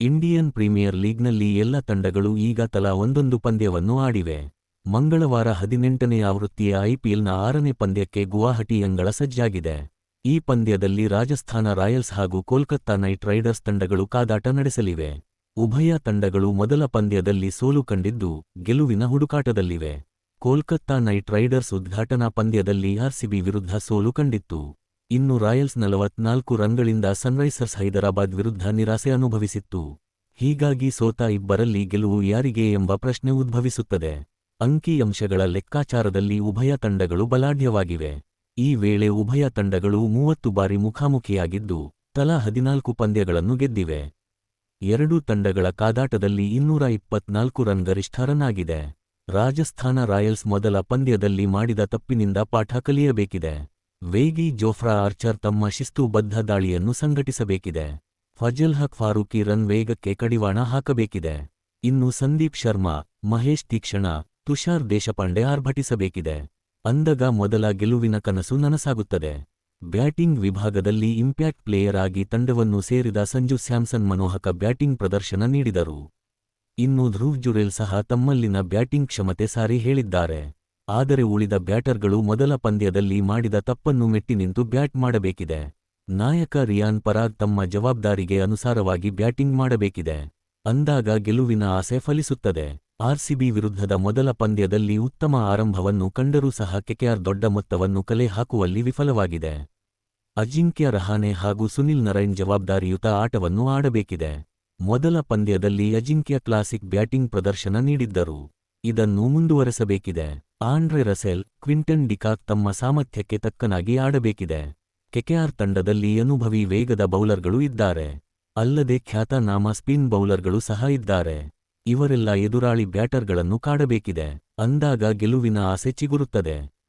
Indian premier ಲೀಗ್ನಲ್ಲಿ ಎಲ್ಲ ತಂಡಗಳು ಈಗ ತಲಾ ಒಂದೊಂದು ಪಂದ್ಯವನ್ನು ಆಡಿವೆ. ಮಂಗಳವಾರ ಹದಿನೆಂಟನೇ ಆವೃತ್ತಿಯ ಐಪಿಎಲ್ನ ಆರನೇ ಪಂದ್ಯಕ್ಕೆ ಗುವಾಹಟಿ ಅಂಗಳ ಸಜ್ಜಾಗಿದೆ. ಈ ಪಂದ್ಯದಲ್ಲಿ ರಾಜಸ್ಥಾನ ರಾಯಲ್ಸ್ ಹಾಗೂ ಕೋಲ್ಕತ್ತಾ ನೈಟ್ ರೈಡರ್ಸ್ ತಂಡಗಳು ಕಾದಾಟ ನಡೆಸಲಿವೆ. ಉಭಯ ತಂಡಗಳು ಮೊದಲ ಪಂದ್ಯದಲ್ಲಿ ಸೋಲು ಕಂಡಿದ್ದು ಗೆಲುವಿನ ಹುಡುಕಾಟದಲ್ಲಿವೆ. ಕೋಲ್ಕತ್ತಾ ನೈಟ್ ರೈಡರ್ಸ್ ಉದ್ಘಾಟನಾ ಪಂದ್ಯದಲ್ಲಿ ಆರ್ಸಿಬಿ ವಿರುದ್ಧ ಸೋಲು ಕಂಡಿತ್ತು. ಇನ್ನು ರಾಯಲ್ಸ್ ನಲವತ್ನಾಲ್ಕು ರನ್ಗಳಿಂದ ಸನ್ರೈಸರ್ಸ್ ಹೈದರಾಬಾದ್ ವಿರುದ್ಧ ನಿರಾಸೆ ಅನುಭವಿಸಿತ್ತು. ಹೀಗಾಗಿ ಸೋತ ಇಬ್ಬರಲ್ಲಿ ಗೆಲುವು ಯಾರಿಗೆ ಎಂಬ ಪ್ರಶ್ನೆ ಉದ್ಭವಿಸುತ್ತದೆ. ಅಂಕಿಅಂಶಗಳ ಲೆಕ್ಕಾಚಾರದಲ್ಲಿ ಉಭಯ ತಂಡಗಳು ಬಲಾಢ್ಯವಾಗಿವೆ. ಈ ವೇಳೆ ಉಭಯ ತಂಡಗಳು ಮೂವತ್ತು ಬಾರಿ ಮುಖಾಮುಖಿಯಾಗಿದ್ದು, ತಲಾ ಹದಿನಾಲ್ಕು ಪಂದ್ಯಗಳನ್ನು ಗೆದ್ದಿವೆ. ಎರಡೂ ತಂಡಗಳ ಕಾದಾಟದಲ್ಲಿ ಇನ್ನೂರ ಇಪ್ಪತ್ನಾಲ್ಕು ರನ್ ಗರಿಷ್ಠ ರನ್ ರಾಜಸ್ಥಾನ ರಾಯಲ್ಸ್ ಮೊದಲ ಪಂದ್ಯದಲ್ಲಿ ಮಾಡಿದ ತಪ್ಪಿನಿಂದ ಪಾಠ ಕಲಿಯಬೇಕಿದೆ. ವೇಗಿ ಜೋಫ್ರಾ ಆರ್ಚರ್ ತಮ್ಮ ಶಿಸ್ತುಬದ್ಧ ದಾಳಿಯನ್ನು ಸಂಘಟಿಸಬೇಕಿದೆ. ಫಜಲ್ ಹಕ್ ಫಾರೂಕಿ ರನ್ ವೇಗಕ್ಕೆ ಕಡಿವಾಣ ಹಾಕಬೇಕಿದೆ. ಇನ್ನು ಸಂದೀಪ್ ಶರ್ಮಾ, ಮಹೇಶ್ ತೀಕ್ಷಣ, ತುಷಾರ್ ದೇಶಪಾಂಡೆ ಆರ್ಭಟಿಸಬೇಕಿದೆ. ಅಂದಗ ಮೊದಲ ಗೆಲುವಿನ ಕನಸು ನನಸಾಗುತ್ತದೆ. ಬ್ಯಾಟಿಂಗ್ ವಿಭಾಗದಲ್ಲಿ ಇಂಪ್ಯಾಕ್ಟ್ ಪ್ಲೇಯರ್ ಆಗಿ ತಂಡವನ್ನು ಸೇರಿದ ಸಂಜು ಸ್ಯಾಮ್ಸನ್ ಮನೋಹಕ ಬ್ಯಾಟಿಂಗ್ ಪ್ರದರ್ಶನ ನೀಡಿದರು. ಇನ್ನು ಧ್ರುವ್ ಜುರೇಲ್ ಸಹ ತಮ್ಮಲ್ಲಿನ ಬ್ಯಾಟಿಂಗ್ ಕ್ಷಮತೆ ಸಾರಿ ಹೇಳಿದ್ದಾರೆ. ಆದರೆ ಉಳಿದ ಬ್ಯಾಟರ್ಗಳು ಮೊದಲ ಪಂದ್ಯದಲ್ಲಿ ಮಾಡಿದ ತಪ್ಪನ್ನು ಮೆಟ್ಟಿ ನಿಂತು ಬ್ಯಾಟ್ ಮಾಡಬೇಕಿದೆ. ನಾಯಕ ರಿಯಾನ್ ಪರಾಗ್ ತಮ್ಮ ಜವಾಬ್ದಾರಿಗೆ ಅನುಸಾರವಾಗಿ ಬ್ಯಾಟಿಂಗ್ ಮಾಡಬೇಕಿದೆ. ಅಂದಾಗ ಗೆಲುವಿನ ಆಸೆ ಫಲಿಸುತ್ತದೆ. ಆರ್ಸಿಬಿ ವಿರುದ್ಧದ ಮೊದಲ ಪಂದ್ಯದಲ್ಲಿ ಉತ್ತಮ ಆರಂಭವನ್ನು ಕಂಡರೂ ಸಹ ಕೆಕೆಆರ್ ದೊಡ್ಡ ಮೊತ್ತವನ್ನು ಕಲೆ ಹಾಕುವಲ್ಲಿ ವಿಫಲವಾಗಿದೆ. ಅಜಿಂಕ್ಯ ರಹಾನೆ ಹಾಗೂ ಸುನಿಲ್ ನರೈನ್ ಜವಾಬ್ದಾರಿಯುತ ಆಟವನ್ನು ಆಡಬೇಕಿದೆ. ಮೊದಲ ಪಂದ್ಯದಲ್ಲಿ ಅಜಿಂಕ್ಯ ಕ್ಲಾಸಿಕ್ ಬ್ಯಾಟಿಂಗ್ ಪ್ರದರ್ಶನ ನೀಡಿದ್ದರು. ಇದನ್ನು ಮುಂದುವರೆಸಬೇಕಿದೆ. Andre Russell, Quinton de Kock ತಮ್ಮ ಸಾಮರ್ಥ್ಯಕ್ಕೆ ತಕ್ಕನಾಗಿ ಆಡಬೇಕಿದೆ. ಕೆಕೆಆರ್ ತಂಡದಲ್ಲಿ ಅನುಭವಿ ವೇಗದ ಬೌಲರ್ಗಳು ಇದ್ದಾರೆ. ಅಲ್ಲದೆ ಖ್ಯಾತನಾಮ ಸ್ಪಿನ್ ಬೌಲರ್ಗಳು ಸಹ ಇದ್ದಾರೆ. ಇವರೆಲ್ಲ ಎದುರಾಳಿ ಬ್ಯಾಟರ್ಗಳನ್ನು ಕಾಡಬೇಕಿದೆ. ಅಂದಾಗ ಗೆಲುವಿನ ಆಸೆ ಚಿಗುರುತ್ತದೆ.